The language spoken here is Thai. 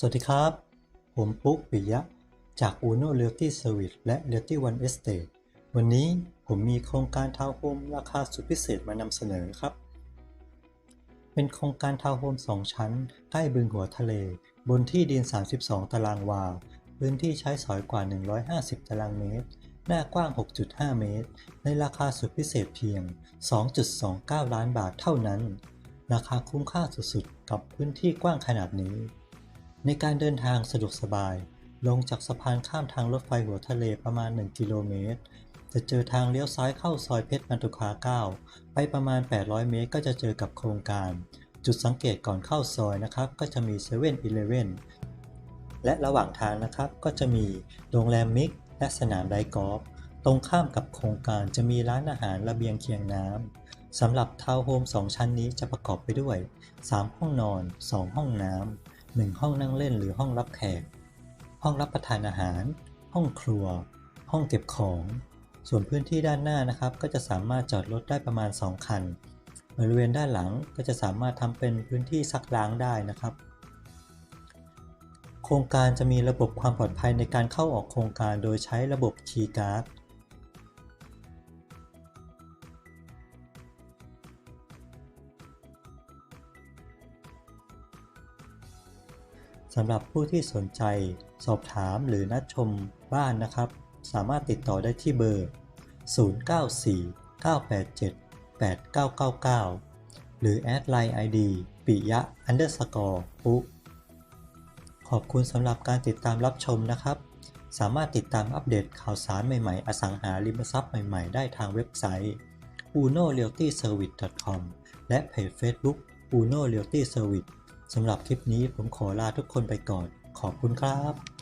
สวัสดีครับ ผมปุ๊กปิยะ จาก Uno Realty Service และ Realty One Estate วันนี้ผมมีโครงการทาวน์โฮมราคาสุดพิเศษมานำเสนอครับ เป็นโครงการทาวน์โฮม2 ชั้น ใกล้บึงหัวทะเล บนที่ดิน 32 ตารางวา พื้นที่ใช้สอยกว่า 150 ตารางเมตร หน้ากว้าง 6.5 เมตร ในราคาสุดพิเศษเพียง 2.29 ล้านบาทเท่านั้น ราคาคุ้มค่าสุดๆ กับพื้นที่กว้างขนาดนี้ ในการเดินทางสะดวกสบาย ลงจากสะพานข้ามทางรถไฟหัวทะเลประมาณ 1 กิโลเมตร จะเจอทางเลี้ยวซ้ายเข้าซอยเพชรมันตุคา 9 ไปประมาณ 800 เมตรก็จะเจอกับโครงการ จุดสังเกตก่อนเข้าซอยนะครับ ก็จะมี7 e เ e ่ e อและระหว่างทางนะครับก็จะมีโรงแรมมิกและสนามไดกอล์ฟตรงข้ามกับโครงการจะมีร้านอาหารระเบียงเคียงน้ำสำหรับทาวน์โฮม2ชั้นนี้จะประกอบไปด้วย 3 ห้องนอน 2 ห้องน้ำ 1 ห้องนั่งเล่นหรือห้องรับแขก ห้องรับประทานอาหาร ห้องครัว ห้องเก็บของ ส่วนพื้นที่ด้านหน้านะครับ ก็จะสามารถจอดรถได้ประมาณ 2 คัน บริเวณด้านหลังก็จะสามารถทำเป็นพื้นที่ซักล้างได้นะครับ โครงการจะมีระบบความปลอดภัยในการเข้าออกโครงการโดยใช้ระบบคีย์การ์ด สำหรับผู้ที่สนใจ สอบถามหรือนัดชมบ้านนะครับ สามารถติดต่อได้ที่เบอร์ 0949878999 หรือแอดไลน์ ID ปิยะ underscore ปุ๊ขอบคุณสำหรับการติดตามรับชมนะครับ สามารถติดตามอัปเดตข่าวสารใหม่ๆ อสังหาริมทรัพย์ใหม่ๆ ได้ทางเว็บไซต์ uno realty service com และเพจ Facebook uno realty service สำหรับคลิปนี้ผมขอลาทุกคนไปก่อน ขอบคุณครับ